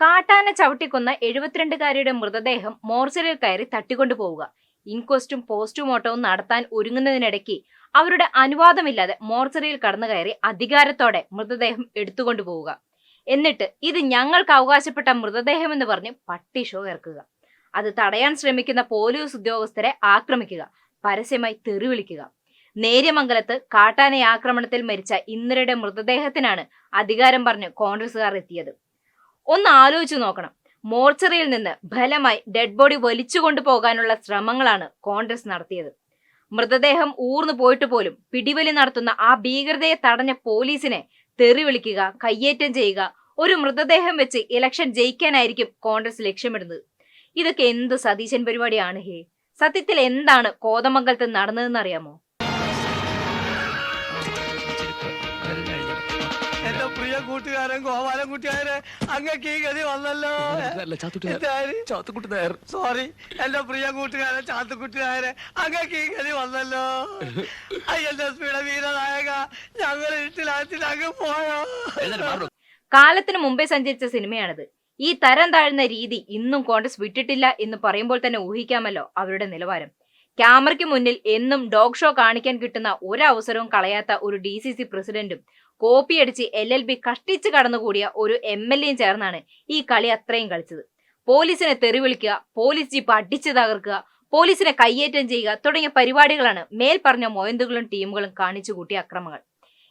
കാട്ടാന ചവിട്ടിക്കൊന്ന എഴുപത്തിരണ്ടുകാരിയുടെ മൃതദേഹം മോർച്ചറിയിൽ കയറി തട്ടിക്കൊണ്ടുപോവുക ഇൻക്വസ്റ്റും പോസ്റ്റ്മോർട്ടവും നടത്താൻ ഒരുങ്ങുന്നതിനിടയ്ക്ക് അവരുടെ അനുവാദമില്ലാതെ മോർച്ചറിയിൽ കടന്നു കയറി അധികാരത്തോടെ മൃതദേഹം എടുത്തുകൊണ്ടുപോവുക എന്നിട്ട് ഇത് ഞങ്ങൾക്ക് അവകാശപ്പെട്ട മൃതദേഹം എന്ന് പറഞ്ഞ് പട്ടി ഷോ ഇറക്കുക അത് തടയാൻ ശ്രമിക്കുന്ന പോലീസ് ഉദ്യോഗസ്ഥരെ ആക്രമിക്കുക. പരസ്യമായി തെറിവിളിക്കുക നേര്യമംഗലത്ത് കാട്ടാന ആക്രമണത്തിൽ മരിച്ച ഇന്ദിരയുടെ മൃതദേഹത്തിനാണ് അധികാരം പറഞ്ഞ് കോൺഗ്രസുകാർ എത്തിയത്. ഒന്ന് ആലോചിച്ചു നോക്കണം. മോർച്ചറിയിൽ നിന്ന് ഫലമായി ഡെഡ് ബോഡി വലിച്ചുകൊണ്ടു പോകാനുള്ള ശ്രമങ്ങളാണ് കോൺഗ്രസ് നടത്തിയത്. മൃതദേഹം ഊർന്നു പോയിട്ട് പോലും പിടിവലി നടത്തുന്ന ആ ഭീകരതയെ തടഞ്ഞ പോലീസിനെ തെറി വിളിക്കുക കയ്യേറ്റം ചെയ്യുക ഒരു മൃതദേഹം വെച്ച് ഇലക്ഷൻ ജയിക്കാനായിരിക്കും കോൺഗ്രസ് ലക്ഷ്യമിടുന്നത്. ഇതൊക്കെ എന്ത് സതീശൻ പരിപാടിയാണ് ഹേ? സത്യത്തിൽ എന്താണ് കോതമംഗലത്ത് നടന്നതെന്ന് അറിയാമോ? പ്രിയ കൂട്ടുകാരൻ ഗോപാലൻ കുട്ടിയാരെ അങ്ങക്ക് ഈ ഗതി വന്നല്ലോ. ചാത്തുക്കുട്ടി നായർ. സോറി എന്റെ പ്രിയ കൂട്ടുകാരൻ ചാത്തുക്കുട്ടി നായരെ അങ്ങക്ക് ഈ ഗതി വന്നല്ലോ. അയ്യന്റെ സ്പീഡ വീരനായക ഞങ്ങൾ ഇരുട്ടിലാത്തിൽ അങ്ങ് പോയോ? കാലത്തിന് മുമ്പേ സഞ്ചരിച്ച സിനിമയാണിത്. ഈ തരം താഴ്ന്ന രീതി ഇന്നും കോൺഗ്രസ് വിട്ടിട്ടില്ല എന്ന് പറയുമ്പോൾ തന്നെ ഊഹിക്കാമല്ലോ അവരുടെ നിലവാരം. ക്യാമറയ്ക്ക് മുന്നിൽ എന്നും ഡോഗ് ഷോ കാണിക്കാൻ കിട്ടുന്ന ഒരവസരവും കളയാത്ത ഒരു ഡി സി സി പ്രസിഡന്റും കോപ്പിയടിച്ച് എൽ എൽ ബി കഷ്ടിച്ച് കടന്നുകൂടിയ ഒരു എം എൽ എയും ചേർന്നാണ് ഈ കളി അത്രയും കളിച്ചത്. പോലീസിനെ തെറിവിളിക്കുക പോലീസ് ജീപ്പ് അടിച്ച് തകർക്കുക പോലീസിനെ കയ്യേറ്റം ചെയ്യുക തുടങ്ങിയ പരിപാടികളാണ് മേൽ പറഞ്ഞ മൊയന്തുകളും ടീമുകളും കാണിച്ചു കൂട്ടിയ അക്രമങ്ങൾ.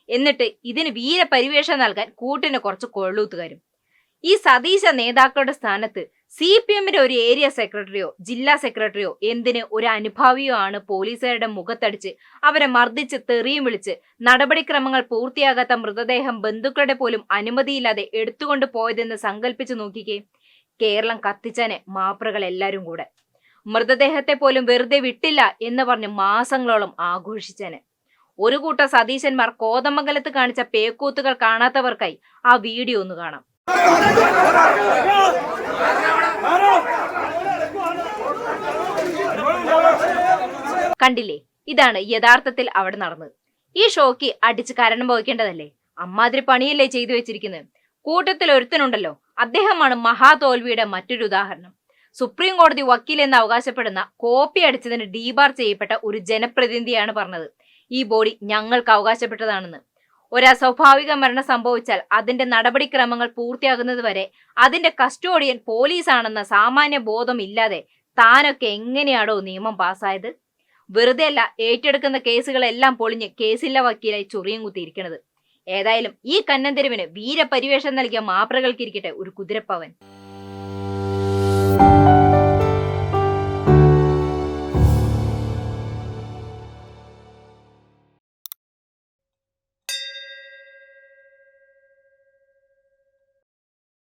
എന്നിട്ട് ഇതിന് വീരപരിവേഷം നൽകാൻ കൂട്ടിന് കുറച്ച് കൊള്ളൂത്തുകാരും. ഈ സതീശ നേതാക്കളുടെ സ്ഥാനത്ത് സി പി എമ്മിന്റെ ഒരു ഏരിയ സെക്രട്ടറിയോ ജില്ലാ സെക്രട്ടറിയോ എന്തിന് ഒരു അനുഭാവിയോ ആണ് പോലീസുകാരുടെ മുഖത്തടിച്ച് അവരെ മർദ്ദിച്ച് തെറിയും വിളിച്ച് നടപടിക്രമങ്ങൾ പൂർത്തിയാകാത്ത മൃതദേഹം ബന്ധുക്കളുടെ പോലും അനുമതിയില്ലാതെ എടുത്തുകൊണ്ട് പോയതെന്ന് സങ്കല്പിച്ചു നോക്കിക്കേ. കേരളം കത്തിച്ചനെ മാപ്രകൾ എല്ലാരും കൂടെ. മൃതദേഹത്തെ പോലും വെറുതെ വിട്ടില്ല എന്ന് പറഞ്ഞ് മാസങ്ങളോളം ആഘോഷിച്ചനെ. ഒരു കൂട്ടം സതീശന്മാർ കോതമംഗലത്ത് കാണിച്ച പേക്കൂത്തുകൾ കാണാത്തവർക്കായി ആ വീഡിയോ ഒന്ന് കാണാം. കണ്ടില്ലേ? ഇതാണ് യഥാർത്ഥത്തിൽ അവിടെ നടന്നത്. ഈ ഷോക്ക് അടിച്ച് കരണം പോയിക്കേണ്ടതല്ലേ അമ്മാതിരി പണിയല്ലേ ചെയ്തു വെച്ചിരിക്കുന്നത്? കൂട്ടത്തിൽ ഒരുത്തനുണ്ടല്ലോ. അദ്ദേഹമാണ് മഹാതോൽവിയുടെ മറ്റൊരു ഉദാഹരണം. സുപ്രീം കോടതി വക്കീൽ എന്ന് അവകാശപ്പെടുന്ന കോപ്പി അടിച്ചതിന് ഡീബാർ ചെയ്യപ്പെട്ട ഒരു ജനപ്രതിനിധിയാണ് പറഞ്ഞത്. ഈ ബോഡി ഞങ്ങൾക്ക് അവകാശപ്പെട്ടതാണെന്ന്. ഒരു അസ്വാഭാവിക മരണം സംഭവിച്ചാൽ അതിന്റെ നടപടിക്രമങ്ങൾ പൂർത്തിയാകുന്നതുവരെ അതിന്റെ കസ്റ്റോഡിയൻ പോലീസാണെന്ന സാമാന്യ ബോധം ഇല്ലാതെ താനൊക്കെ എങ്ങനെയാണോ നിയമം പാസ്സായത്? വെറുതെ അല്ല ഏറ്റെടുക്കുന്ന കേസുകളെല്ലാം പൊളിഞ്ഞ് കേസില്ല വക്കീലായി ചൊറിയും കുത്തിയിരിക്കണത്. ഏതായാലും ഈ കന്നന്തെരുവിന് വീരപരിവേഷം നൽകിയ മാപ്രകൾക്കിരിക്കട്ടെ ഒരു കുതിരപ്പവൻ.